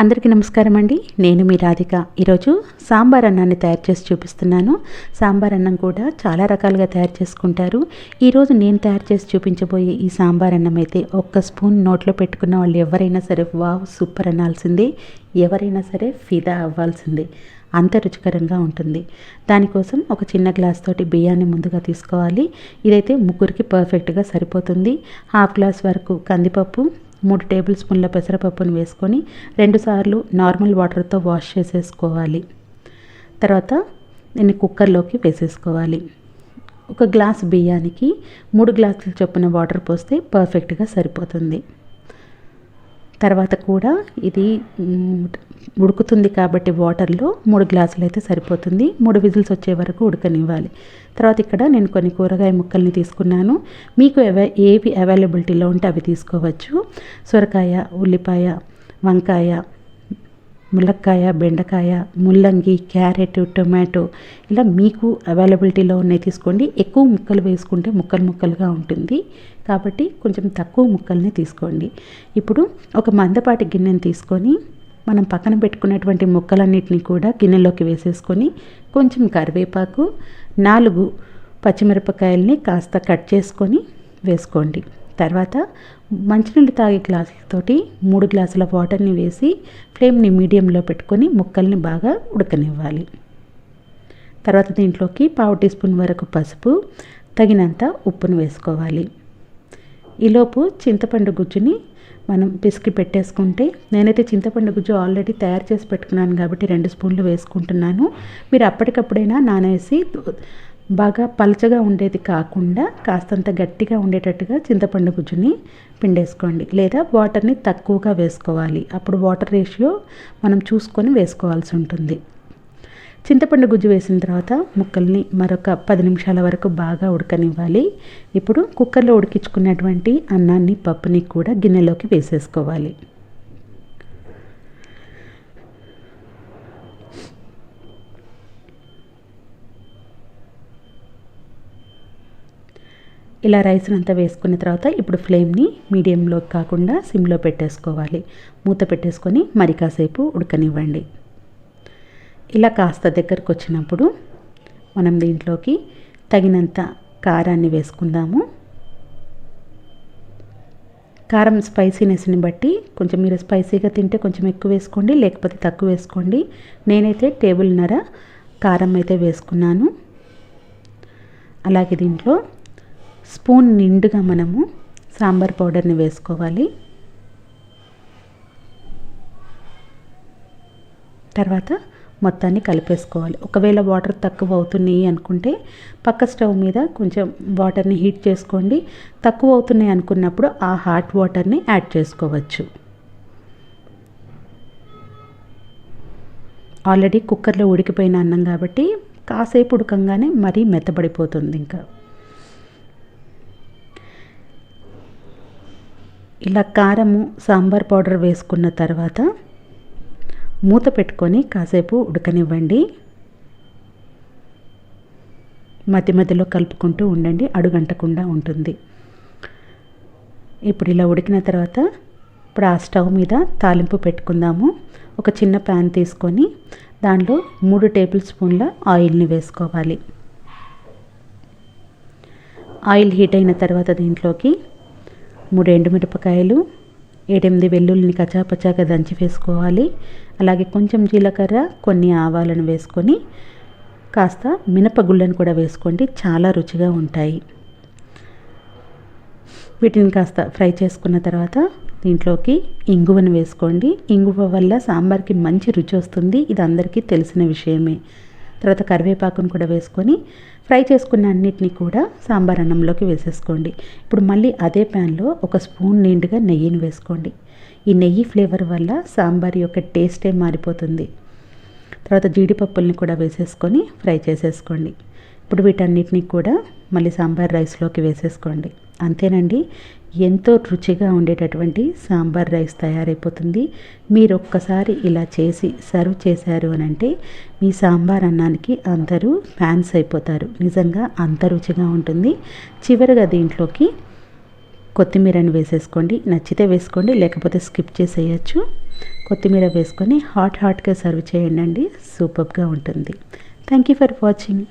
అందరికీ నమస్కారం అండి. నేను మీ రాధిక. ఈరోజు సాంబార్ అన్నాన్ని తయారు చేసి చూపిస్తున్నాను. సాంబార్ అన్నం కూడా చాలా రకాలుగా తయారు చేసుకుంటారు. ఈరోజు నేను తయారు చేసి చూపించబోయే ఈ సాంబార్ అన్నం అయితే ఒక్క స్పూన్ నోట్లో పెట్టుకున్న వాళ్ళు ఎవరైనా సరే వావ్ సూపర్ అనాల్సిందే. ఎవరైనా సరే ఫిదా అవ్వాల్సిందే. అంత రుచికరంగా ఉంటుంది. దానికోసం ఒక చిన్న గ్లాస్ తోటి బియ్యాన్ని ముందుగా తీసుకోవాలి. ఇదైతే ముగ్గురికి పర్ఫెక్ట్గా సరిపోతుంది. హాఫ్ గ్లాస్ వరకు కందిపప్పు మూడు టేబుల్ స్పూన్ల పెసరపప్పును వేసుకొని రెండుసార్లు నార్మల్ వాటర్తో వాష్ చేసేసుకోవాలి. తర్వాత దీన్ని కుక్కర్లోకి వేసేసుకోవాలి. ఒక గ్లాస్ బియ్యానికి మూడు గ్లాసులు చొప్పున వాటర్ పోస్తే పర్ఫెక్ట్గా సరిపోతుంది. తర్వాత కూడా ఇది ఉడుకుతుంది కాబట్టి వాటర్లో మూడు గ్లాసులు అయితే సరిపోతుంది. మూడు విజిల్స్ వచ్చే వరకు ఉడకనివ్వాలి. తర్వాత ఇక్కడ నేను కొన్ని కూరగాయ ముక్కల్ని తీసుకున్నాను. మీకు ఏవి అవైలబిలిటీలో ఉంటే అవి తీసుకోవచ్చు. సొరకాయ ఉల్లిపాయ వంకాయ ములక్కాయ బెండకాయ ముల్లంగి క్యారెట్ టొమాటో ఇలా మీకు అవైలబిలిటీలో ఉన్నాయి తీసుకోండి. ఎక్కువ ముక్కలు వేసుకుంటే ముక్కలు ముక్కలుగా ఉంటుంది. కాబట్టి కొంచెం తక్కువ ముక్కల్ని తీసుకోండి. ఇప్పుడు ఒక మందపాటి గిన్నెని తీసుకొని మనం పక్కన పెట్టుకున్నటువంటి ముక్కలన్నిటిని కూడా గిన్నెలోకి వేసేసుకొని కొంచెం కరివేపాకు నాలుగు పచ్చిమిరపకాయల్ని కాస్త కట్ చేసుకొని వేసుకోండి. తర్వాత మంచినీళ్ళు తాగే గ్లాసులతోటి మూడు గ్లాసుల వాటర్ని వేసి ఫ్లేమ్ని మీడియంలో పెట్టుకొని ముక్కల్ని బాగా ఉడకనివ్వాలి. తర్వాత దీంట్లోకి పావు టీ స్పూన్ వరకు పసుపు తగినంత ఉప్పును వేసుకోవాలి. ఈలోపు చింతపండు గుజ్జుని మనం పిసికి పెట్టేసుకుంటే నేనైతే చింతపండు గుజ్జు ఆల్రెడీ తయారు చేసి పెట్టుకున్నాను కాబట్టి రెండు స్పూన్లు వేసుకుంటున్నాను. మీరు అప్పటికప్పుడైనా నానేసి బాగా పలచగా ఉండేది కాకుండా కాస్తంత గట్టిగా ఉండేటట్టుగా చింతపండు గుజ్జుని పిండేసుకోండి. లేదా వాటర్ని తక్కువగా వేసుకోవాలి. అప్పుడు వాటర్ రేషియో మనం చూసుకొని వేసుకోవాల్సి ఉంటుంది. చింతపండు గుజ్జు వేసిన తర్వాత ముక్కల్ని మరొక పది నిమిషాల వరకు బాగా ఉడకనివ్వాలి. ఇప్పుడు కుక్కర్లో ఉడికించుకున్నటువంటి అన్నాన్ని పప్పుని కూడా గిన్నెలోకి వేసేసుకోవాలి. ఇలా రైస్ని అంతా వేసుకున్న తర్వాత ఇప్పుడు ఫ్లేమ్ని మీడియంలో కాకుండా సిమ్లో పెట్టేసుకోవాలి. మూత పెట్టేసుకొని మరి కాసేపు ఉడకనివ్వండి. ఇలా కాస్త దగ్గరకు వచ్చినప్పుడు మనం దీంట్లోకి తగినంత కారాన్ని వేసుకుందాము. కారం స్పైసీనెస్ని బట్టి కొంచెం మీరు స్పైసీగా తింటే కొంచెం ఎక్కువ వేసుకోండి లేకపోతే తక్కువ వేసుకోండి. నేనైతే టేబుల్నర కారం అయితే వేసుకున్నాను. అలాగే దీంట్లో స్పూన్ నిండుగా మనము సాంబార్ పౌడర్ని వేసుకోవాలి. తర్వాత మొత్తాన్ని కలిపేసుకోవాలి. ఒకవేళ వాటర్ తక్కువ అవుతున్నాయి అనుకుంటే పక్క స్టవ్ మీద కొంచెం వాటర్ని హీట్ చేసుకోండి. తక్కువ అవుతున్నాయి అనుకున్నప్పుడు ఆ హాట్ వాటర్ని యాడ్ చేసుకోవచ్చు. ఆల్రెడీ కుక్కర్లో ఉడికిపోయిన అన్నం కాబట్టి కాసేపు ఉడకంగానే మరీ మెత్తబడిపోతుంది ఇంకా. ఇలా కారము సాంబార్ పౌడర్ వేసుకున్న తర్వాత మూత పెట్టుకొని కాసేపు ఉడకనివ్వండి. మధ్య మధ్యలో కలుపుకుంటూ ఉండండి అడుగంటకుండా ఉంటుంది. ఇప్పుడు ఇలా ఉడికిన తర్వాత ఇప్పుడు ఆ స్టవ్ మీద తాలింపు పెట్టుకుందాము. ఒక చిన్న ప్యాన్ తీసుకొని దాంట్లో మూడు టేబుల్ స్పూన్ల ఆయిల్ని వేసుకోవాలి. ఆయిల్ హీట్ అయిన తర్వాత దీంట్లోకి మూడు ఎండుమిరపకాయలు ఏడెనిమిది వెల్లుల్లిని కచాపచాగా దంచి వేసుకోవాలి. అలాగే కొంచెం జీలకర్ర కొన్ని ఆవాలను వేసుకొని కాస్త మినపగుళ్ళను కూడా వేసుకోండి. చాలా రుచిగా ఉంటాయి. వీటిని కాస్త ఫ్రై చేసుకున్న తర్వాత దీంట్లోకి ఇంగువను వేసుకోండి. ఇంగువ వల్ల సాంబార్కి మంచి రుచి వస్తుంది. ఇది అందరికీ తెలిసిన విషయమే. తర్వాత కరివేపాకును కూడా వేసుకొని ఫ్రై చేసుకున్న అన్నిటిని కూడా సాంబార్ అన్నంలోకి వేసేసుకోండి. ఇప్పుడు మళ్ళీ అదే ప్యాన్లో ఒక స్పూన్ నిండుగా నెయ్యిని వేసుకోండి. ఈ నెయ్యి ఫ్లేవర్ వల్ల సాంబార్ యొక్క టేస్టే మారిపోతుంది. తర్వాత జీడిపప్పుల్ని కూడా వేసేసుకొని ఫ్రై చేసేసుకోండి. ఇప్పుడు వీటన్నిటిని కూడా మళ్ళీ సాంబార్ రైస్లోకి వేసేసుకోండి. అంతేనండి. ఎంతో రుచిగా ఉండేటటువంటి సాంబార్ రైస్ తయారైపోతుంది. మీరు ఒక్కసారి ఇలా చేసి సర్వ్ చేశారు అని అంటే మీ సాంబార్ అన్నానికి అందరూ ఫ్యాన్స్ అయిపోతారు. నిజంగా అంత రుచిగా ఉంటుంది. చివరిగా దీంట్లోకి కొత్తిమీరని వేసేసుకోండి. నచ్చితే వేసుకోండి లేకపోతే స్కిప్ చేసేయచ్చు. కొత్తిమీర వేసుకొని హాట్ హాట్గా సర్వ్ చేయండి సూపర్గా ఉంటుంది. Thank you for watching.